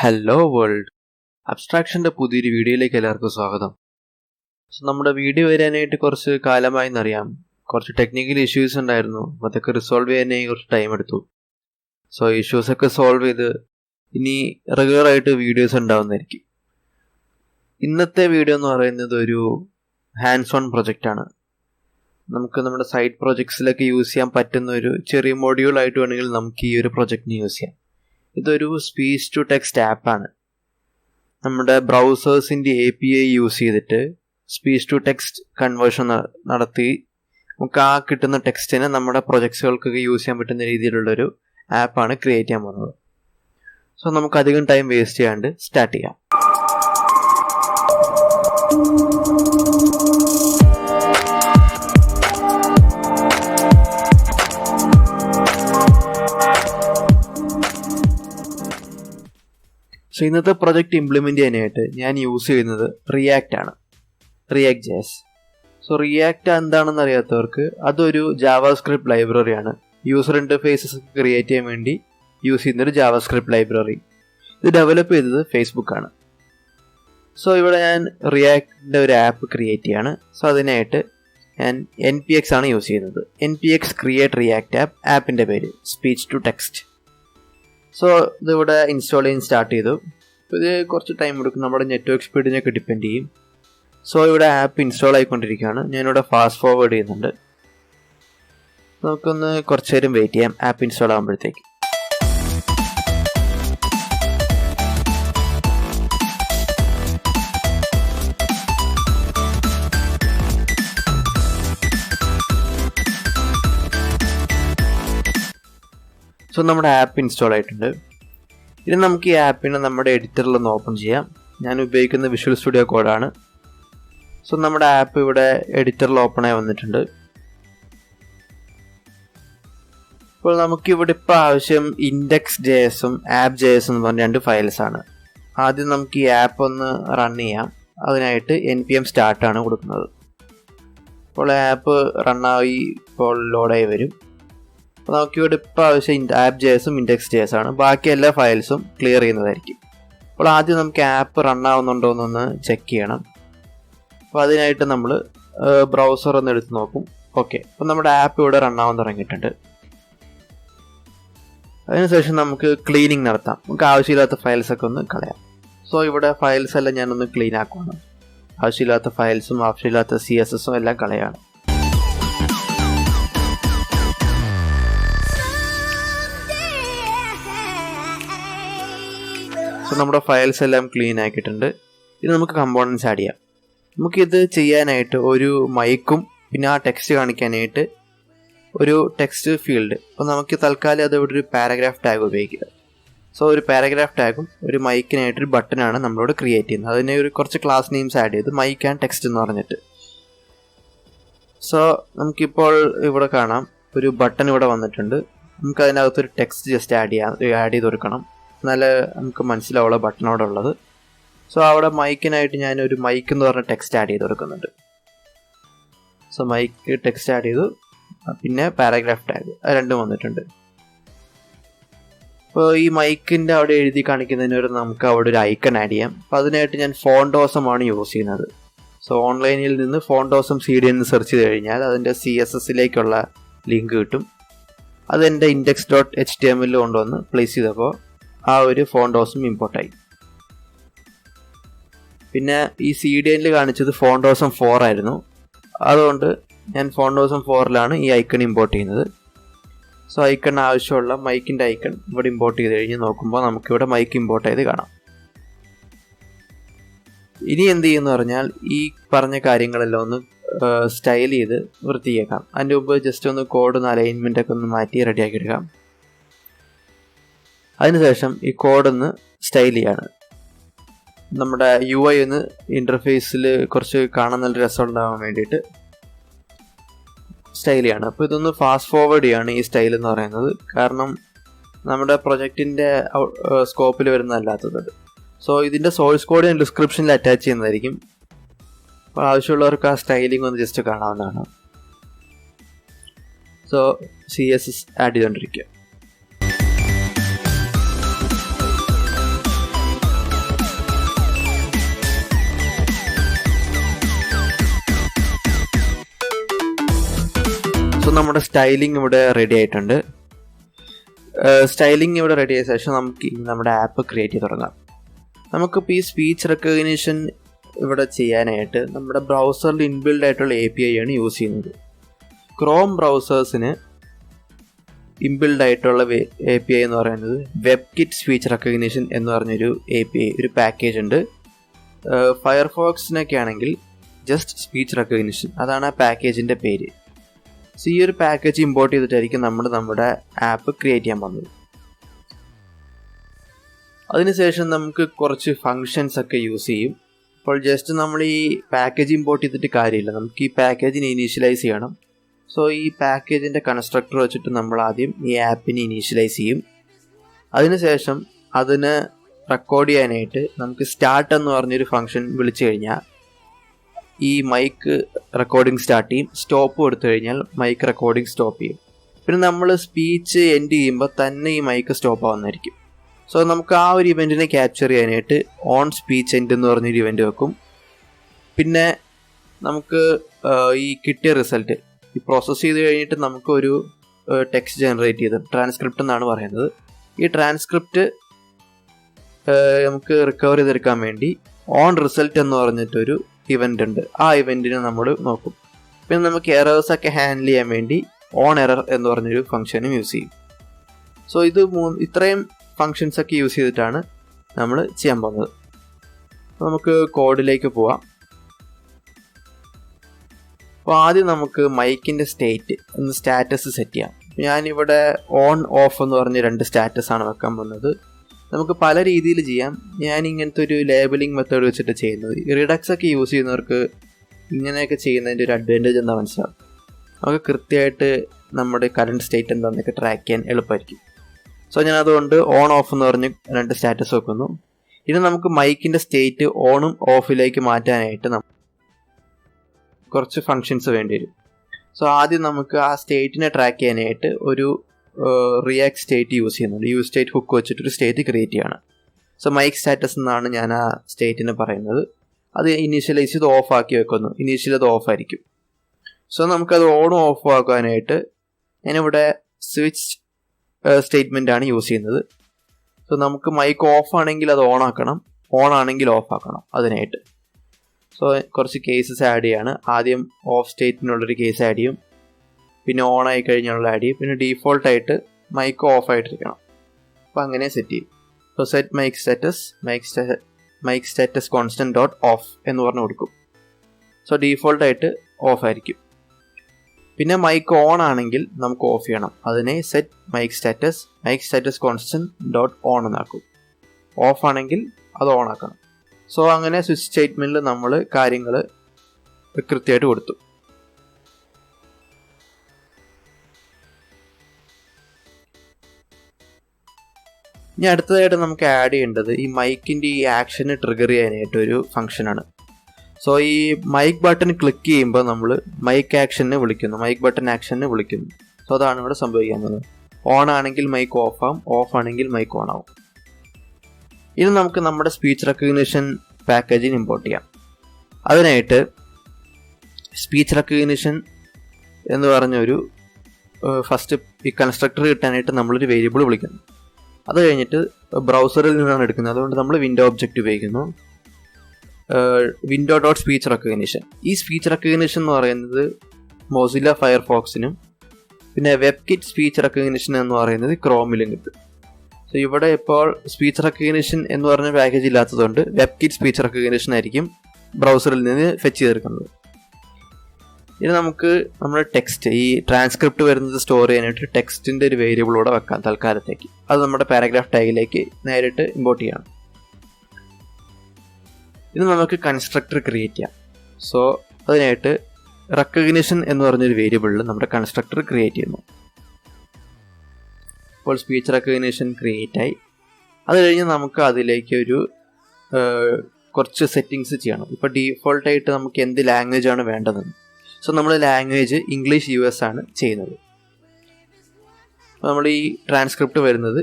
Hello world അബ്സ്ട്രാക്ഷന്റെ പുതിയൊരു വീഡിയോയിലേക്ക് എല്ലാവർക്കും സ്വാഗതം. സോ നമ്മുടെ വീഡിയോ വരാനായിട്ട് കുറച്ച് കാലമായി എന്നറിയാം. കുറച്ച് ടെക്നിക്കൽ ഇഷ്യൂസ് ഉണ്ടായിരുന്നു. അതൊക്കെ റിസോൾവ് ചെയ്യാനായി കുറച്ച് ടൈം എടുത്തു. സോ ഇഷ്യൂസൊക്കെ സോൾവ് ചെയ്ത് ഇനി റെഗുലറായിട്ട് വീഡിയോസ് ഉണ്ടാവുന്നതായിരിക്കും. ഇന്നത്തെ വീഡിയോ എന്ന് പറയുന്നത് ഒരു ഹാൻഡ്സ് ഓൺ പ്രൊജക്റ്റാണ് നമുക്ക് നമ്മുടെ സൈഡ് പ്രൊജക്ട്സിലൊക്കെ യൂസ് ചെയ്യാൻ പറ്റുന്ന ഒരു ചെറിയ മൊഡ്യൂൾ ആയിട്ട് വേണമെങ്കിൽ നമുക്ക് ഈ ഒരു പ്രൊജക്റ്റിന് യൂസ് ചെയ്യാം. ഇതൊരു സ്പീച്ച് ടു ടെക്സ്റ്റ് ആപ്പാണ് നമ്മുടെ ബ്രൗസേഴ്സിന്റെ എ പി ഐ യൂസ് ചെയ്തിട്ട് സ്പീച്ച് ടു ടെക്സ്റ്റ് കൺവേർഷൻ നടത്തി നമുക്ക് ആ കിട്ടുന്ന ടെക്സ്റ്റിനെ നമ്മുടെ പ്രൊജക്ട്സുകൾക്കൊക്കെ യൂസ് ചെയ്യാൻ പറ്റുന്ന രീതിയിലുള്ളൊരു ആപ്പാണ് ക്രിയേറ്റ് ചെയ്യാൻ പോകുന്നത്. സോ നമുക്ക് അധികം ടൈം വേസ്റ്റ് ചെയ്യാണ്ട് സ്റ്റാർട്ട് ചെയ്യാം. സോ ഇന്നത്തെ പ്രൊജക്റ്റ് ഇംപ്ലിമെന്റ് ചെയ്യാനായിട്ട് ഞാൻ യൂസ് ചെയ്യുന്നത് റിയാക്റ്റ് ആണ്. റിയാക്ട് ജാസ് സോ റിയാക്റ്റ് എന്താണെന്ന് അറിയാത്തവർക്ക് അതൊരു ജാവാസ്ക്രിപ്റ്റ് ലൈബ്രറിയാണ് യൂസർ ഇന്റർഫേസസ് ക്രിയേറ്റ് ചെയ്യാൻ വേണ്ടി യൂസ് ചെയ്യുന്നൊരു ജാവാസ്ക്രിപ്റ്റ് ലൈബ്രറി ഇത് ഡെവലപ്പ് ചെയ്തത് ഫേസ്ബുക്കാണ് സോ ഇവിടെ ഞാൻ റിയാക്റ്റിന്റെ ഒരു ആപ്പ് ക്രിയേറ്റ് ചെയ്യാണ്. സോ അതിനായിട്ട് ഞാൻ എൻ പി എക്സ് ആണ് യൂസ് ചെയ്യുന്നത്. N P X create react app ആപ്പിന്റെ പേര് സ്പീച്ച് ടു ടെക്സ്റ്റ് സോ ഇതിവിടെ ഇൻസ്റ്റാൾ ചെയ്യാൻ സ്റ്റാർട്ട് ചെയ്തു. അപ്പോൾ ഇത് കുറച്ച് ടൈം എടുക്കും. നമ്മുടെ നെറ്റ്വർക്ക് സ്പീഡിനൊക്കെ ഡിപ്പെൻഡ് ചെയ്യും. സോ ഇവിടെ ആപ്പ് ഇൻസ്റ്റാൾ ആയിക്കൊണ്ടിരിക്കുകയാണ്. ഞാനിവിടെ ഫാസ്റ്റ് ഫോർവേഡ് ചെയ്യുന്നുണ്ട്. നമുക്കൊന്ന് കുറച്ച് നേരം വെയിറ്റ് ചെയ്യാം. ആപ്പ് ഇൻസ്റ്റാൾ ആകുമ്പോഴത്തേക്ക്. സോ നമ്മുടെ ആപ്പ് ഇൻസ്റ്റാൾ ആയിട്ടുണ്ട്. ഇനി നമുക്ക് ഈ ആപ്പിനെ നമ്മുടെ എഡിറ്ററിൽ ഒന്ന് ഓപ്പൺ ചെയ്യാം. ഞാൻ ഉപയോഗിക്കുന്ന വിഷ്വൽ സ്റ്റുഡിയോ കോഡാണ് സോ നമ്മുടെ ആപ്പ് ഇവിടെ എഡിറ്ററിൽ ഓപ്പൺ ആയി വന്നിട്ടുണ്ട്. ഇപ്പോൾ നമുക്കിവിടെ ഇപ്പോൾ ആവശ്യം ഇൻഡെക്സ് ജെ എസും ആപ്പ് ജെ എസ് എന്ന് പറഞ്ഞ രണ്ട് ഫയൽസ് ആണ്. ആദ്യം നമുക്ക് ഈ ആപ്പ് ഒന്ന് റൺ ചെയ്യാം. അതിനായിട്ട് എൻ പി എം സ്റ്റാർട്ടാണ് കൊടുക്കുന്നത്. ഇപ്പോൾ ആപ്പ് റണ്ണായി ഇപ്പോൾ ലോഡായി വരും. അപ്പോൾ നമുക്കിവിടെ ഇപ്പോൾ ആവശ്യം ആപ്പ് ജേസും ഇൻഡെക്സ് ആണ്. ബാക്കി എല്ലാ ഫയൽസും ക്ലിയർ ചെയ്യുന്നതായിരിക്കും. അപ്പോൾ ആദ്യം നമുക്ക് ആപ്പ് റൺ ആവുന്നുണ്ടോ എന്നൊന്ന് ചെക്ക് ചെയ്യണം. അപ്പോൾ അതിനായിട്ട് നമ്മൾ ബ്രൗസർ ഒന്ന് എടുത്ത് നോക്കും. ഓക്കെ അപ്പോൾ നമ്മുടെ ആപ്പ് ഇവിടെ റൺ ആവാൻ തുടങ്ങിയിട്ടുണ്ട്. അതിനുശേഷം നമുക്ക് ക്ലീനിങ് നടത്താം. നമുക്ക് ആവശ്യമില്ലാത്ത ഫയൽസൊക്കെ ഒന്ന് കളയാം. സോ ഇവിടെ ഫയൽസ് എല്ലാം ഞാനൊന്ന് ക്ലീൻ ആക്കുവാണ്. ആവശ്യമില്ലാത്ത ഫയൽസും ആവശ്യമില്ലാത്ത സി എസ് എസും എല്ലാം കളയാണ്. സോ നമ്മുടെ ഫയൽസ് എല്ലാം ക്ലീൻ ആക്കിയിട്ടുണ്ട്. ഇനി നമുക്ക് കമ്പോണൻസ് ആഡ് ചെയ്യാം. നമുക്കിത് ചെയ്യാനായിട്ട് ഒരു മൈക്കും പിന്നെ ആ ടെക്സ്റ്റ് കാണിക്കാനായിട്ട് ഒരു ടെക്സ്റ്റ് ഫീൽഡ് അപ്പോൾ നമുക്ക് തൽക്കാലം അത് ഇവിടെ ഒരു പാരഗ്രാഫ് ടാഗ് ഉപയോഗിക്കുക. സോ ഒരു പാരഗ്രാഫ് ടാഗും ഒരു മൈക്കിനായിട്ടൊരു ബട്ടനാണ് നമ്മളോട് ക്രിയേറ്റ് ചെയ്യുന്നത്. അതിനെ ഒരു കുറച്ച് ക്ലാസ് നെയിംസ് ആഡ് ചെയ്ത് മൈക്ക് ആൻഡ് ടെക്സ്റ്റ് എന്ന് പറഞ്ഞിട്ട്. സോ നമുക്കിപ്പോൾ ഇവിടെ കാണാം. ഒരു ബട്ടൺ ഇവിടെ വന്നിട്ടുണ്ട്. നമുക്ക് അതിനകത്തൊരു ടെക്സ്റ്റ് ജസ്റ്റ് ആഡ് ചെയ്യാം ആഡ് ചെയ്ത് കൊടുക്കണം. എന്നാലേ നമുക്ക് മനസ്സിലാവുള്ള ബട്ടൺ അവിടെ ഉള്ളത്. സോ അവിടെ മൈക്കിനായിട്ട് ഞാൻ ഒരു മൈക്ക് എന്ന് പറഞ്ഞ ടെക്സ്റ്റ് ആഡ് ചെയ്ത് കൊടുക്കുന്നുണ്ട്. സോ മൈക്ക് ടെക്സ്റ്റ് ആഡ് ചെയ്തു. പിന്നെ പാരഗ്രാഫ് ടാഗ് രണ്ടും വന്നിട്ടുണ്ട്. അപ്പോൾ ഈ മൈക്കിന്റെ അവിടെ എഴുതി കാണിക്കുന്നതിന് ഒരു നമുക്ക് അവിടെ ഒരു ഐക്കൺ ആഡ് ചെയ്യാം. അപ്പോൾ അതിനായിട്ട് ഞാൻ ഫോൺ ഡോസമാണ് യൂസ് ചെയ്യുന്നത്. സോ ഓൺലൈനിൽ നിന്ന് ഫോൺ ഡോസം സി ഡി എന്ന് സെർച്ച് ചെയ്ത് കഴിഞ്ഞാൽ അതിന്റെ സി എസ് എസിലേക്കുള്ള ലിങ്ക് കിട്ടും. അതെന്റെ ഇൻഡെക്സ് ഡോട്ട് എച്ച് ടി എമ്മിൽ കൊണ്ടുവന്ന് പ്ലേസ് ചെയ്തപ്പോൾ ആ ഒരു ഫോണ്ടോസും ഇമ്പോർട്ടായി പിന്നെ ഈ സി ഡി എനിൽ കാണിച്ചത് ഫോണ്ടോസം ഫോർ ആയിരുന്നു. അതുകൊണ്ട് ഞാൻ ഫോണ്ടോസം ഫോറിലാണ് ഈ ഐക്കൺ ഇമ്പോർട്ട് ചെയ്യുന്നത്. സോ ഐക്കൺ ആവശ്യമുള്ള മൈക്കിന്റെ ഐക്കൺ ഇവിടെ ഇമ്പോർട്ട് ചെയ്ത് കഴിഞ്ഞ് നോക്കുമ്പോൾ നമുക്കിവിടെ മൈക്ക് ഇമ്പോർട്ട് ചെയ്ത് കാണാം. ഇനി എന്ത് ചെയ്യുമെന്ന് പറഞ്ഞാൽ ഈ പറഞ്ഞ കാര്യങ്ങളെല്ലാം ഒന്ന് സ്റ്റൈൽ ചെയ്ത് വൃത്തിയാക്കാം. അതിന്റെ മുമ്പ് ജസ്റ്റ് ഒന്ന് കോഡ് ഒന്ന് അലൈൻമെന്റ് ഒക്കെ ഒന്ന് മാറ്റി റെഡിയാക്കി എടുക്കാം. അതിനുശേഷം ഈ കോഡൊന്ന് സ്റ്റൈൽ ചെയ്യാണ്. നമ്മുടെ യു ഐ ഒന്ന് ഇന്റർഫേസിൽ കുറച്ച് കാണാൻ നല്ല രസം ഉണ്ടാകാൻ വേണ്ടിയിട്ട് സ്റ്റൈൽ ചെയ്യാണ്. അപ്പോൾ ഇതൊന്ന് ഫാസ്റ്റ് ഫോർവേഡ് ചെയ്യാണ് ഈ സ്റ്റൈൽ എന്ന് പറയുന്നത്. കാരണം നമ്മുടെ പ്രൊജക്റ്റിന്റെ സ്കോപ്പിൽ വരുന്നതല്ലാത്തത് സോ ഇതിന്റെ സോഴ്സ് കോഡ് ഞാൻ ഡിസ്ക്രിപ്ഷനിൽ അറ്റാച്ച് ചെയ്യുന്നതായിരിക്കും. അപ്പോൾ ആവശ്യമുള്ളവർക്ക് ആ സ്റ്റൈലിംഗ് ഒന്ന് ജസ്റ്റ് കാണാവുന്നതാണ്. So C S S add ചെയ്തുകൊണ്ടിരിക്കുക സോ നമ്മുടെ സ്റ്റൈലിംഗ് ഇവിടെ റെഡി ആയിട്ടുണ്ട്. സ്റ്റൈലിംഗ് ഇവിടെ റെഡി ആയ ശേഷം നമുക്ക് നമ്മുടെ ആപ്പ് ക്രിയേറ്റ് ചെയ്ത് തുടങ്ങാം. നമുക്കിപ്പോൾ ഈ സ്പീച്ച് റെക്കഗ്നീഷൻ ഇവിടെ ചെയ്യാനായിട്ട് നമ്മുടെ ബ്രൗസറിൽ ഇൻബിൽഡ് ആയിട്ടുള്ള എ പി ഐ ആണ് യൂസ് ചെയ്യുന്നത്. ക്രോം ബ്രൗസേഴ്സിന് ഇൻബിൽഡ് ആയിട്ടുള്ള എ പി ഐ എന്ന് പറയുന്നത് വെബ് കിറ്റ് സ്പീച്ച് റെക്കഗ്നീഷൻ എന്ന് പറഞ്ഞൊരു എ പി ഐ ഒരു പാക്കേജ് ഉണ്ട് ഫയർഫോക്സിനൊക്കെ ആണെങ്കിൽ ജസ്റ്റ് സ്പീച്ച് റെക്കഗ്നീഷൻ അതാണ് ആ പാക്കേജിന്റെ പേര്. സോ ഈ ഒരു പാക്കേജ് ഇമ്പോർട്ട് ചെയ്തിട്ടായിരിക്കും നമ്മൾ നമ്മുടെ ആപ്പ് ക്രിയേറ്റ് ചെയ്യാൻ പോകുന്നത് അതിനുശേഷം നമുക്ക് കുറച്ച് ഫങ്ഷൻസ് ഒക്കെ യൂസ് ചെയ്യും. അപ്പോൾ ജസ്റ്റ് നമ്മൾ ഈ പാക്കേജ് ഇമ്പോർട്ട് ചെയ്തിട്ട് കാര്യമില്ല. നമുക്ക് ഈ പാക്കേജിനെ ഇനീഷ്യലൈസ് ചെയ്യണം. സോ ഈ പാക്കേജിന്റെ കൺസ്ട്രക്ടർ വെച്ചിട്ട് നമ്മൾ ആദ്യം ഈ ആപ്പിനെ ഇനീഷ്യലൈസ് ചെയ്യും. അതിനുശേഷം അതിന് റെക്കോർഡ് ചെയ്യാനായിട്ട് നമുക്ക് സ്റ്റാർട്ട് എന്ന് പറഞ്ഞൊരു ഫംഗ്ഷൻ വിളിച്ചു കഴിഞ്ഞാൽ ഈ മൈക്ക് റെക്കോർഡിംഗ് സ്റ്റാർട്ട് ചെയ്യും സ്റ്റോപ്പ് കൊടുത്തു കഴിഞ്ഞാൽ മൈക്ക് റെക്കോർഡിംഗ് സ്റ്റോപ്പ് ചെയ്യും. പിന്നെ നമ്മൾ സ്പീച്ച് എൻഡ് ചെയ്യുമ്പോൾ തന്നെ ഈ മൈക്ക് സ്റ്റോപ്പ് ആവുന്നതായിരിക്കും. സോ നമുക്ക് ആ ഒരു ഇവന്റിനെ ക്യാപ്ചർ ചെയ്യാനായിട്ട് ഓൺ സ്പീച്ച് എൻഡ് എന്ന് പറഞ്ഞൊരു ഇവന്റ് വെക്കും. പിന്നെ നമുക്ക് ഈ കിട്ടിയ റിസൾട്ട് ഈ പ്രോസസ്സ് ചെയ്ത് കഴിഞ്ഞിട്ട് നമുക്കൊരു ടെക്സ്റ്റ് ജനറേറ്റ് ചെയ്ത് ട്രാൻസ്ക്രിപ്റ്റ് എന്നാണ് പറയുന്നത്. ഈ ട്രാൻസ്ക്രിപ്റ്റ് നമുക്ക് റിക്കവർ ചെയ്തെടുക്കാൻ വേണ്ടി ഓൺ റിസൾട്ട് എന്ന് പറഞ്ഞിട്ടൊരു ഇവന്റ് ഉണ്ട്. ആ ഇവന്റിനെ നമ്മൾ നോക്കും. പിന്നെ നമുക്ക് എറേഴ്സ് ഒക്കെ ഹാൻഡിൽ ചെയ്യാൻ വേണ്ടി ഓൺ എറർ എന്ന് പറഞ്ഞൊരു ഫംഗ്ഷനും യൂസ് ചെയ്യും. സോ ഇത് മൂന്ന് ഇത്രയും ഫങ്ഷൻസ് ഒക്കെ യൂസ് ചെയ്തിട്ടാണ് നമ്മൾ ചെയ്യാൻ പോകുന്നത്. നമുക്ക് കോഡിലേക്ക് പോവാം. അപ്പോൾ ആദ്യം നമുക്ക് മൈക്കിന്റെ സ്റ്റേറ്റ് ഒന്ന് സ്റ്റാറ്റസ് സെറ്റ് ചെയ്യാം. ഞാനിവിടെ ഓൺ ഓഫ് എന്ന് പറഞ്ഞ് രണ്ട് സ്റ്റാറ്റസ് ആണ് വെക്കാൻ പോകുന്നത്. നമുക്ക് പല രീതിയിൽ ചെയ്യാം. ഞാൻ ഇങ്ങനത്തെ ഒരു ലേബലിംഗ് മെത്തേഡ് വെച്ചിട്ട് ചെയ്യുന്നത്. റിഡക്സ് ഒക്കെ യൂസ് ചെയ്യുന്നവർക്ക് ഇങ്ങനെയൊക്കെ ചെയ്യുന്നതിന്റെ ഒരു അഡ്വാന്റേജ് എന്താ മനസ്സിലാവും. നമുക്ക് കൃത്യമായിട്ട് നമ്മുടെ കറണ്ട് സ്റ്റേറ്റ് എന്താണെന്നൊക്കെ ട്രാക്ക് ചെയ്യാൻ എളുപ്പമായിരിക്കും. സോ ഞാൻ അതുകൊണ്ട് ഓൺ ഓഫ് എന്ന് പറഞ്ഞ് രണ്ട് സ്റ്റാറ്റസ് വെക്കുന്നു. ഇനി നമുക്ക് മൈക്കിന്റെ സ്റ്റേറ്റ് ഓണും ഓഫിലേക്ക് മാറ്റാനായിട്ട് നമുക്ക് കുറച്ച് ഫങ്ഷൻസ് വേണ്ടി വരും. സോ ആദ്യം നമുക്ക് ആ സ്റ്റേറ്റിനെ ട്രാക്ക് ചെയ്യാനായിട്ട് ഒരു റിയാക്ട് സ്റ്റേറ്റ് യൂസ് ചെയ്യുന്നുണ്ട്. യു സ്റ്റേറ്റ് ഹുക്ക് വെച്ചിട്ട് ഒരു സ്റ്റേറ്റ് ക്രിയേറ്റ് ചെയ്യണം. സോ മൈക്ക് സ്റ്റാറ്റസ് എന്നാണ് ഞാൻ ആ സ്റ്റേറ്റിനെ പറയുന്നത്. അത് ഇനീഷ്യലൈസ് ചെയ്ത് ഓഫ് ആക്കി വെക്കുന്നു. ഇനീഷ്യൽ അത് ഓഫ് ആയിരിക്കും. സോ നമുക്കത് ഓണും ഓഫ് ആക്കാനായിട്ട് ഞാനിവിടെ സ്വിച്ച് സ്റ്റേറ്റ്മെന്റ് ആണ് യൂസ് ചെയ്യുന്നത്. സോ നമുക്ക് മൈക്ക് ഓഫ് ആണെങ്കിൽ അത് ഓൺ ആക്കണം. ഓൺ ആണെങ്കിൽ ഓഫ് ആക്കണം അതിനായിട്ട്. സോ കുറച്ച് കേസസ് ആഡ് ചെയ്യാണ്. ആദ്യം ഓഫ് സ്റ്റേറ്റിനുള്ളൊരു കേസ് ആഡ് ചെയ്യും. പിന്നെ ഓൺ ആയി കഴിഞ്ഞുള്ള ആഡ് ചെയ്യും പിന്നെ ഡീഫോൾട്ടായിട്ട് മൈക്ക് ഓഫ് ആയിട്ടിരിക്കണം. അപ്പോൾ അങ്ങനെ സെറ്റ് ചെയ്യും. So set mic status mic സ്റ്റാ mic status constant dot off എന്ന് പറഞ്ഞു കൊടുക്കും. സോ ഡീഫോൾട്ടായിട്ട് ഓഫ് ആയിരിക്കും. പിന്നെ മൈക്ക് ഓൺ ആണെങ്കിൽ നമുക്ക് ഓഫ് ചെയ്യണം. അതിനെ set mic status mic status constant dot on എന്നാക്കും. Off ആണെങ്കിൽ അത് ഓൺ ആക്കണം. സോ അങ്ങനെ സ്വിച്ച് സ്റ്റേറ്റ്മെന്റിൽ നമ്മൾ കാര്യങ്ങൾ കൃത്യമായിട്ട് കൊടുത്തു. ഇനി അടുത്തതായിട്ട് നമുക്ക് ആഡ് ചെയ്യേണ്ടത് ഈ മൈക്കിന്റെ ഈ ആക്ഷന് ട്രിഗർ ചെയ്യാനായിട്ട് ഒരു ഫംഗ്ഷനാണ് സോ ഈ മൈക്ക് ബട്ടൺ ക്ലിക്ക് ചെയ്യുമ്പോൾ നമ്മൾ മൈക്ക് ആക്ഷനെ വിളിക്കുന്നു. മൈക്ക് ബട്ടൺ ആക്ഷനെ വിളിക്കുന്നു. സോ അതാണ് ഇവിടെ സംഭവിക്കാൻ പോകുന്നത് ഓൺ ആണെങ്കിൽ മൈക്ക് ഓഫ് ആവും. ഓഫ് ആണെങ്കിൽ മൈക്ക് ഓൺ ആവും. ഇനി നമുക്ക് നമ്മുടെ സ്പീച്ച് റെക്കഗ്നിഷൻ പാക്കേജിന് ഇമ്പോർട്ട് ചെയ്യാം. അതിനായിട്ട് സ്പീച്ച് റെക്കഗ്നിഷൻ എന്ന് പറഞ്ഞൊരു ഫസ്റ്റ് ഈ കൺസ്ട്രക്ടർ കിട്ടാനായിട്ട് നമ്മളൊരു വേരിയബിൾ വിളിക്കുന്നു. അത് കഴിഞ്ഞിട്ട് ബ്രൗസറിൽ നിന്നാണ് എടുക്കുന്നത്. അതുകൊണ്ട് നമ്മൾ വിൻഡോ ഒബ്ജക്റ്റ് ഉപയോഗിക്കുന്നു. വിൻഡോ ഡോട്ട് സ്പീച്ച് റെക്കഗ്നിഷൻ ഈ സ്പീച്ച് റെക്കഗ്നിഷൻ എന്ന് പറയുന്നത് മോസില ഫയർഫോക്സിനും പിന്നെ വെബ് കിറ്റ് സ്പീച്ച് റെക്കഗ്നിഷൻ എന്ന് പറയുന്നത് ക്രോമിലും കിട്ടും. സോ ഇവിടെ ഇപ്പോൾ സ്പീച്ച് റെക്കഗ്നിഷൻ എന്ന് പറഞ്ഞ പാക്കേജ് ഇല്ലാത്തതുകൊണ്ട് വെബ് കിറ്റ് സ്പീച്ച് റെക്കഗ്നിഷൻ ആയിരിക്കും ബ്രൗസറിൽ നിന്ന് ഫെച്ച് ചെയ്തെടുക്കുന്നത്. ഇനി നമുക്ക് നമ്മുടെ ടെക്സ്റ്റ് ഈ ട്രാൻസ്ക്രിപ്റ്റ് വരുന്നത് സ്റ്റോർ ചെയ്യാനായിട്ട് ടെക്സ്റ്റിന്റെ ഒരു വേരിയബിൾ വേരിയബിളൂടെ വെക്കാം തൽക്കാലത്തേക്ക്. അത് നമ്മുടെ പാരഗ്രാഫ് ടാഗിലേക്ക് നേരിട്ട് ഇമ്പോർട്ട് ചെയ്യണം. ഇത് നമുക്ക് കൺസ്ട്രക്ടർ ക്രിയേറ്റ് ചെയ്യാം. സോ അതിനായിട്ട് റെക്കഗ്നിഷൻ എന്ന് പറഞ്ഞൊരു വേരിയബിളിൽ നമ്മുടെ കൺസ്ട്രക്ടർ ക്രിയേറ്റ് ചെയ്യുന്നു. ഇപ്പോൾ സ്പീച്ച് റെക്കഗ്നിഷൻ ക്രിയേറ്റ് ആയി. അത് കഴിഞ്ഞ് നമുക്ക് അതിലേക്ക് ഒരു കുറച്ച് സെറ്റിങ്സ് ചെയ്യണം. ഇപ്പോൾ ഡീഫോൾട്ടായിട്ട് നമുക്ക് എന്ത് ലാംഗ്വേജ് ആണ് വേണ്ടതെന്ന്. സോ നമ്മൾ ലാംഗ്വേജ് ഇംഗ്ലീഷ് യു എസ് ആണ് ചെയ്യുന്നത്. നമ്മൾ ഈ ട്രാൻസ്ക്രിപ്റ്റ് വരുന്നത്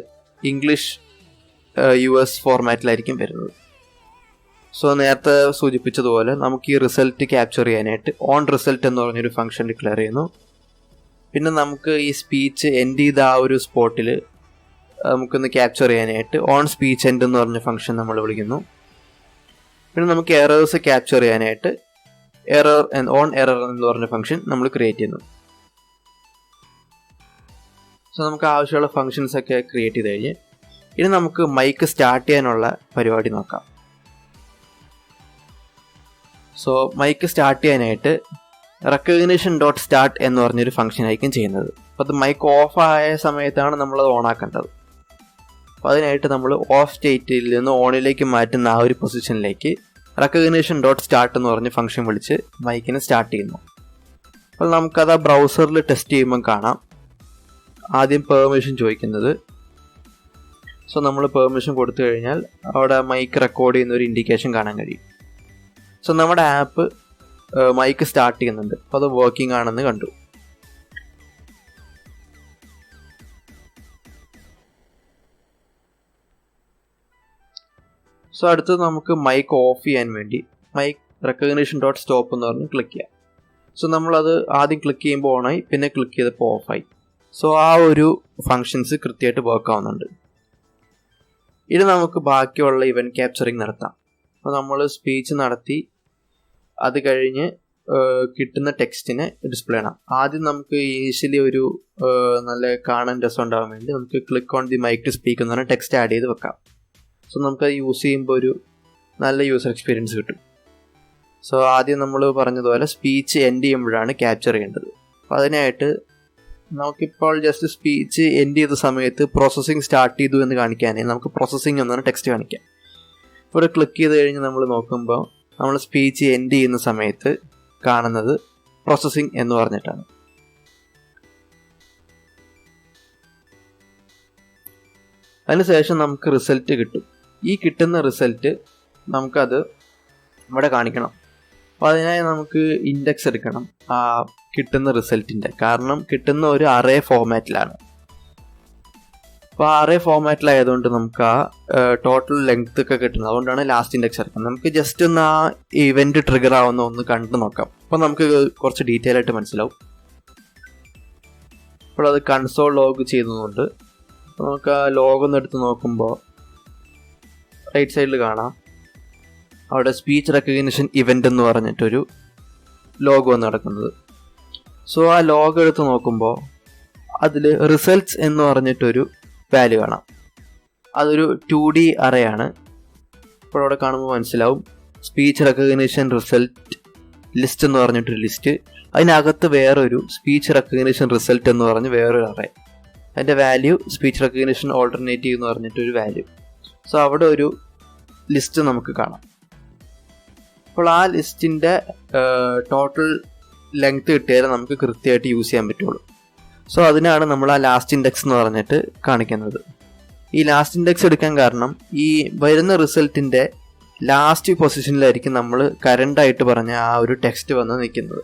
ഇംഗ്ലീഷ് യു എസ് ഫോർമാറ്റിലായിരിക്കും വരുന്നത്. സോ നേരത്തെ സൂചിപ്പിച്ചതുപോലെ നമുക്ക് ഈ റിസൾട്ട് ക്യാപ്ചർ ചെയ്യാനായിട്ട് ഓൺ റിസൾട്ട് എന്ന് പറഞ്ഞൊരു ഫംഗ്ഷൻ ഡിക്ലെയർ ചെയ്യുന്നു. പിന്നെ നമുക്ക് ഈ സ്പീച്ച് എൻഡ് ചെയ്ത ആ ഒരു സ്പോട്ടിൽ നമുക്കൊന്ന് ക്യാപ്ചർ ചെയ്യാനായിട്ട് ഓൺ സ്പീച്ച് എൻഡ് എന്ന് പറഞ്ഞ ഫംഗ്ഷൻ നമ്മൾ വിളിക്കുന്നു. പിന്നെ നമുക്ക് എറേഴ്സ് ക്യാപ്ചർ ചെയ്യാനായിട്ട് എറർ ഓൺ എറർ എന്ന് പറഞ്ഞ ഫംഗ്ഷൻ നമ്മൾ ക്രിയേറ്റ് ചെയ്യുന്നു. സോ നമുക്ക് ആവശ്യമുള്ള ഫങ്ഷൻസ് ഒക്കെ ക്രിയേറ്റ് ചെയ്ത് കഴിഞ്ഞ് ഇനി നമുക്ക് മൈക്ക് സ്റ്റാർട്ട് ചെയ്യാനുള്ള പരിപാടി നോക്കാം. സോ മൈക്ക് സ്റ്റാർട്ട് ചെയ്യാനായിട്ട് റെക്കഗ്നേഷൻ ഡോട്ട് സ്റ്റാർട്ട് എന്ന് പറഞ്ഞൊരു ഫംഗ്ഷൻ ആയിരിക്കും ചെയ്യുന്നത്. അപ്പോൾ അത് മൈക്ക് ഓഫ് ആയ സമയത്താണ് നമ്മളത് ഓൺ ആക്കേണ്ടത്. അപ്പോൾ അതിനായിട്ട് നമ്മൾ ഓഫ് സ്റ്റേറ്റിൽ നിന്ന് ഓണിലേക്ക് മാറ്റുന്ന ആ ഒരു പൊസിഷനിലേക്ക് റെക്കഗ്നേഷൻ ഡോട്ട് സ്റ്റാർട്ട് എന്ന് പറഞ്ഞ് ഫംഗ്ഷൻ വിളിച്ച് മൈക്കിനെ സ്റ്റാർട്ട് ചെയ്യുന്നു. അപ്പോൾ നമുക്കത് ആ ബ്രൗസറിൽ ടെസ്റ്റ് ചെയ്യുമ്പം കാണാം. ആദ്യം പെർമിഷൻ ചോദിക്കുന്നത്. സോ നമ്മൾ പെർമിഷൻ കൊടുത്തു കഴിഞ്ഞാൽ അവിടെ മൈക്ക് റെക്കോർഡ് ചെയ്യുന്ന ഒരു ഇൻഡിക്കേഷൻ കാണാൻ കഴിയും. സോ നമ്മുടെ ആപ്പ് മൈക്ക് സ്റ്റാർട്ട് ചെയ്യുന്നുണ്ട്. അപ്പോൾ അത് വർക്കിംഗ് ആണെന്ന് കണ്ടു. സോ അടുത്തത് നമുക്ക് മൈക്ക് ഓഫ് ചെയ്യാൻ വേണ്ടി മൈക്ക് റെക്കഗ്നേഷൻ ഡോട്ട് സ്റ്റോപ്പ് എന്ന് പറഞ്ഞ് ക്ലിക്ക് ചെയ്യാം. സോ നമ്മളത് ആദ്യം ക്ലിക്ക് ചെയ്യുമ്പോൾ ഓണായി പിന്നെ ക്ലിക്ക് ചെയ്തപ്പോൾ ഓഫായി സോ ആ ഒരു ഫങ്ഷൻസ് കൃത്യമായിട്ട് വർക്ക് ആവുന്നുണ്ട്. ഇനി നമുക്ക് ബാക്കിയുള്ള ഇവന്റ് ക്യാപ്ചറിങ് നടത്താം. അപ്പോൾ നമ്മൾ സ്പീച്ച് നടത്തി അത് കഴിഞ്ഞ് കിട്ടുന്ന ടെക്സ്റ്റിനെ ഡിസ്പ്ലേ ചെയ്യണം. ആദ്യം നമുക്ക് ഈസിലി ഒരു നല്ല കാണാൻ രസം ഉണ്ടാകാൻ വേണ്ടി നമുക്ക് click on the mic to speak എന്ന് പറഞ്ഞാൽ ടെക്സ്റ്റ് ആഡ് ചെയ്ത് വെക്കാം. സോ നമുക്ക് യൂസ് ചെയ്യുമ്പോൾ ഒരു നല്ല യൂസർ എക്സ്പീരിയൻസ് കിട്ടും. സോ ആദ്യം നമ്മൾ പറഞ്ഞതുപോലെ സ്പീച്ച് എൻഡ് ചെയ്യുമ്പോഴാണ് ക്യാപ്ചർ ചെയ്യേണ്ടത്. അപ്പോൾ അതിനായിട്ട് നമുക്കിപ്പോൾ ജസ്റ്റ് സ്പീച്ച് എൻഡ് ചെയ്ത സമയത്ത് പ്രോസസ്സിങ് സ്റ്റാർട്ട് ചെയ്തു എന്ന് കാണിക്കാനേ നമുക്ക് പ്രോസസ്സിങ് എന്നാണ് ടെക്സ്റ്റ് കാണിക്കാം. ഇവിടെ ക്ലിക്ക് ചെയ്ത് കഴിഞ്ഞ് നമ്മൾ നോക്കുമ്പോൾ നമ്മൾ സ്പീച്ച് എൻഡ് ചെയ്യുന്ന സമയത്ത് കാണുന്നത് പ്രോസസ്സിങ് എന്ന് പറഞ്ഞിട്ടാണ്. അതിനുശേഷം നമുക്ക് റിസൾട്ട് കിട്ടും. ഈ കിട്ടുന്ന റിസൾട്ട് നമുക്കത് ഇവിടെ കാണിക്കണം. അപ്പോൾ അതിനായി നമുക്ക് ഇൻഡെക്സ് എടുക്കണം ആ കിട്ടുന്ന റിസൾട്ടിന്റെ. കാരണം കിട്ടുന്ന ഒരു അറേ ഫോമാറ്റിലാണ് അപ്പോൾ ആ അറേ ഫോമാറ്റിലായതുകൊണ്ട് നമുക്ക് ആ ടോട്ടൽ ലെങ്ത് ഒക്കെ കിട്ടുന്നത്. അതുകൊണ്ടാണ് ലാസ്റ്റ് ഇൻഡെക്സ് എടുക്കുന്നത്. നമുക്ക് ജസ്റ്റ് ഒന്ന് ആ ഇവന്റ് ട്രിഗർ ആവുന്ന ഒന്ന് കണ്ടു നോക്കാം. അപ്പോൾ നമുക്ക് കുറച്ച് ഡീറ്റെയിൽ ആയിട്ട് മനസ്സിലാവും. അപ്പോൾ അത് കൺസോൾ ലോഗ് ചെയ്യുന്നതുകൊണ്ട് നമുക്ക് ആ ലോഗ് ഒന്ന് എടുത്ത് നോക്കുമ്പോൾ റൈറ്റ് സൈഡിൽ കാണാം. അവിടെ സ്പീച്ച് റെക്കഗ്നിഷൻ ഇവന്റ് എന്ന് പറഞ്ഞിട്ടൊരു ലോഗോ നടക്കുന്നത്. സോ ആ ലോഗോ എടുത്ത് നോക്കുമ്പോൾ അതിൽ റിസൾട്ട്സ് എന്ന് പറഞ്ഞിട്ടൊരു വാല്യൂ കാണാം. അതൊരു ടു ഡി അറയാണ് ഇപ്പോൾ അവിടെ കാണുമ്പോൾ മനസ്സിലാവും. സ്പീച്ച് റെക്കഗ്നിഷൻ റിസൾട്ട് ലിസ്റ്റ് എന്ന് പറഞ്ഞിട്ടൊരു ലിസ്റ്റ് അതിനകത്ത് വേറൊരു സ്പീച്ച് റെക്കഗ്നിഷൻ റിസൾട്ട് എന്ന് പറഞ്ഞ് വേറൊരു അറേ അതിന്റെ വാല്യൂ സ്പീച്ച് റെക്കഗ്നിഷൻ ഓൾട്ടർനേറ്റീവ് എന്ന് പറഞ്ഞിട്ടൊരു വാല്യൂ സോ അവിടെ ഒരു ലിസ്റ്റ് നമുക്ക് കാണാം. അപ്പോൾ ആ ലിസ്റ്റിന്റെ ടോട്ടൽ ലെങ്ത് കിട്ടിയാലേ നമുക്ക് കൃത്യമായിട്ട് യൂസ് ചെയ്യാൻ പറ്റുള്ളൂ. സോ അതിനാണ് നമ്മൾ ആ ലാസ്റ്റ് ഇൻഡെക്സ് എന്ന് പറഞ്ഞിട്ട് കാണിക്കുന്നത്. ഈ ലാസ്റ്റ് ഇൻഡെക്സ് എടുക്കാൻ കാരണം ഈ വരുന്ന റിസൾട്ടിന്റെ ലാസ്റ്റ് പൊസിഷനിലായിരിക്കും നമ്മൾ കറണ്ടായിട്ട് പറഞ്ഞ ആ ഒരു ടെക്സ്റ്റ് വന്ന് നിൽക്കുന്നത്.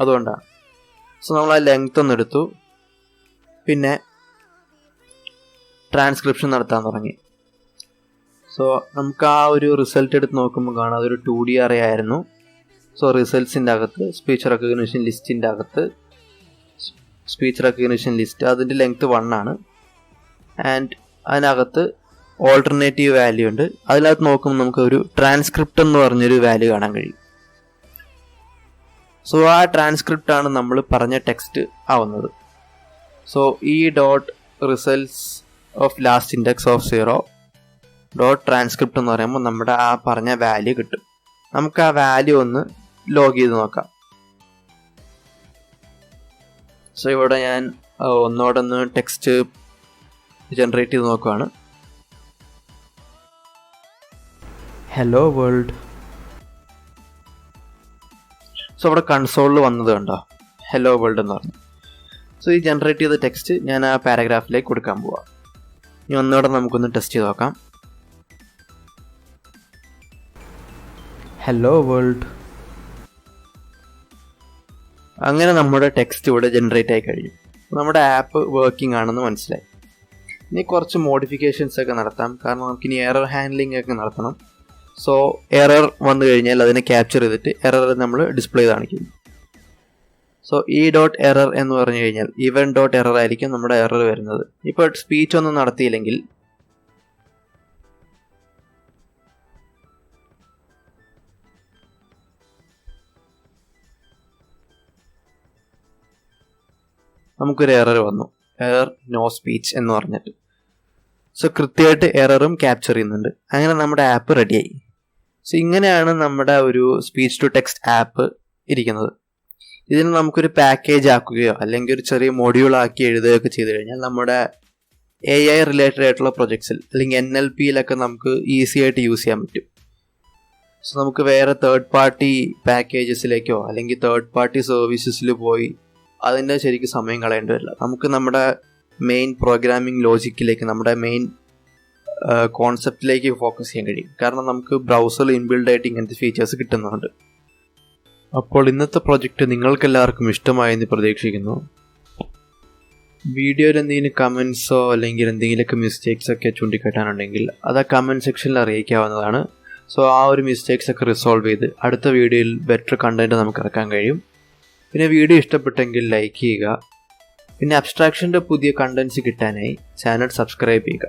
അതുകൊണ്ടാണ്. സോ നമ്മൾ ആ ലെങ്ത് ഒന്ന് എടുത്തു. പിന്നെ ട്രാൻസ്ക്രിപ്ഷൻ നടത്താൻ തുടങ്ങി. സോ നമുക്ക് ആ ഒരു റിസൾട്ട് എടുത്ത് നോക്കുമ്പോൾ കാണാം. അതൊരു ടു ഡി അറേ ആയിരുന്നു സോ റിസൾട്ട്സിന്റെ അകത്ത് സ്പീച്ച് റെക്കഗ്നിഷൻ ലിസ്റ്റിന്റെ അകത്ത് സ്പീച്ച് റെക്കഗ്നിഷൻ ലിസ്റ്റ് അതിന്റെ ലെങ്ത് വൺ ആണ്. ആൻഡ് അതിനകത്ത് ഓൾട്ടർനേറ്റീവ് വാല്യൂ ഉണ്ട്. അതിനകത്ത് നോക്കുമ്പോൾ നമുക്ക് ഒരു ട്രാൻസ്ക്രിപ്റ്റ് എന്ന് പറഞ്ഞൊരു വാല്യൂ കാണാൻ കഴിയും. സോ ആ ട്രാൻസ്ക്രിപ്റ്റ് ആണ് നമ്മൾ പറഞ്ഞ ടെക്സ്റ്റ് ആവുന്നത്. സോ ഈ dot results of last index of zero dot transcript എന്ന് പറയുമ്പോൾ നമ്മുടെ ആ പറഞ്ഞ വാല്യൂ കിട്ടും. നമുക്ക് ആ വാല്യൂ ഒന്ന് ലോഗ് ചെയ്ത് നോക്കാം. സോ ഇവിടെ ഞാൻ ഒന്നോടൊന്ന് ടെക്സ്റ്റ് ജനറേറ്റ് ചെയ്ത് നോക്കുവാണ്. ഹലോ വേൾഡ് സോ അവിടെ കൺസോളിൽ വന്നത് കണ്ടോ? ഹലോ വേൾഡ് എന്ന് പറഞ്ഞു. സോ ഈ ജനറേറ്റ് ചെയ്ത ടെക്സ്റ്റ് ഞാൻ ആ പാരഗ്രാഫിലേക്ക് കൊടുക്കാൻ പോവാം. ഇനി ഒന്നോടെ നമുക്കൊന്ന് ടെസ്റ്റ് ചെയ്ത് നോക്കാം. ഹലോ വേൾഡ് അങ്ങനെ നമ്മുടെ ടെക്സ്റ്റ് ഇവിടെ ജനറേറ്റ് ആയി കഴിഞ്ഞു. നമ്മുടെ ആപ്പ് വർക്കിംഗ് ആണെന്ന് മനസ്സിലായി. ഇനി കുറച്ച് മോഡിഫിക്കേഷൻസ് ഒക്കെ നടത്താം. കാരണം നമുക്കിനി എറർ ഹാൻഡ്ലിംഗ് ഒക്കെ നടത്തണം. സോ എറർ വന്നു കഴിഞ്ഞാൽ അതിനെ ക്യാപ്ചർ ചെയ്തിട്ട് എറർ നമ്മൾ ഡിസ്പ്ലേ കാണിക്കും സോ ഈ ഡോട്ട് എറർ എന്ന് പറഞ്ഞു കഴിഞ്ഞാൽ ഇവൻ ഡോട്ട് എറർ ആയിരിക്കും നമ്മുടെ എറർ വരുന്നത്. ഇപ്പോൾ സ്പീച്ച് ഒന്നും നടത്തിയില്ലെങ്കിൽ നമുക്കൊരു എറർ വന്നു. എറർ നോ സ്പീച്ച് എന്ന് പറഞ്ഞിട്ട്. സോ കൃത്യമായിട്ട് എററും ക്യാപ്ചർ ചെയ്യുന്നുണ്ട്. അങ്ങനെ നമ്മുടെ ആപ്പ് റെഡിയായി സോ ഇങ്ങനെയാണ് നമ്മുടെ ഒരു സ്പീച്ച് ടു ടെക്സ്റ്റ് ആപ്പ് ഇരിക്കുന്നത്. ഇതിന് നമുക്കൊരു പാക്കേജ് ആക്കുകയോ അല്ലെങ്കിൽ ഒരു ചെറിയ മോഡ്യൂൾ ആക്കി എഴുതുകയോ ഒക്കെ ചെയ്തു കഴിഞ്ഞാൽ നമ്മുടെ എ ഐ റിലേറ്റഡ് ആയിട്ടുള്ള പ്രൊജക്ട്സിൽ അല്ലെങ്കിൽ എൻ എൽ പിയിലൊക്കെ നമുക്ക് ഈസി ആയിട്ട് യൂസ് ചെയ്യാൻ പറ്റും. സോ നമുക്ക് വേറെ തേർഡ് പാർട്ടി പാക്കേജസിലേക്കോ അല്ലെങ്കിൽ തേർഡ് പാർട്ടി സർവീസസിൽ പോയി അതിന്റെ ശരിക്കും സമയം കളയേണ്ടി വരില്ല. നമുക്ക് നമ്മുടെ മെയിൻ പ്രോഗ്രാമിംഗ് ലോജിക്കിലേക്ക് നമ്മുടെ മെയിൻ കോൺസെപ്റ്റിലേക്ക് ഫോക്കസ് ചെയ്യാൻ കഴിയും. കാരണം നമുക്ക് ബ്രൗസറിൽ ഇൻബിൽഡ് ആയിട്ട് ഇങ്ങനത്തെ ഫീച്ചേഴ്സ് കിട്ടുന്നുണ്ട്. അപ്പോൾ ഇന്നത്തെ പ്രൊജക്റ്റ് നിങ്ങൾക്കെല്ലാവർക്കും ഇഷ്ടമായെന്ന് പ്രതീക്ഷിക്കുന്നു. വീഡിയോയിൽ എന്തെങ്കിലും കമൻസോ അല്ലെങ്കിൽ എന്തെങ്കിലുമൊക്കെ മിസ്റ്റേക്സ് ഒക്കെ ചൂണ്ടിക്കാട്ടാനുണ്ടെങ്കിൽ അത് ആ കമന്റ് സെക്ഷനിൽ അറിയിക്കാവുന്നതാണ്. സോ ആ ഒരു മിസ്റ്റേക്സ് ഒക്കെ റിസോൾവ് ചെയ്ത് അടുത്ത വീഡിയോയിൽ ബെറ്റർ കണ്ടന്റ് നമുക്ക് ഇറക്കാൻ കഴിയും. പിന്നെ വീഡിയോ ഇഷ്ടപ്പെട്ടെങ്കിൽ ലൈക്ക് ചെയ്യുക. പിന്നെ അബ്സ്ട്രാക്ഷന്റെ പുതിയ കണ്ടൻസ് കിട്ടാനായി ചാനൽ സബ്സ്ക്രൈബ് ചെയ്യുക.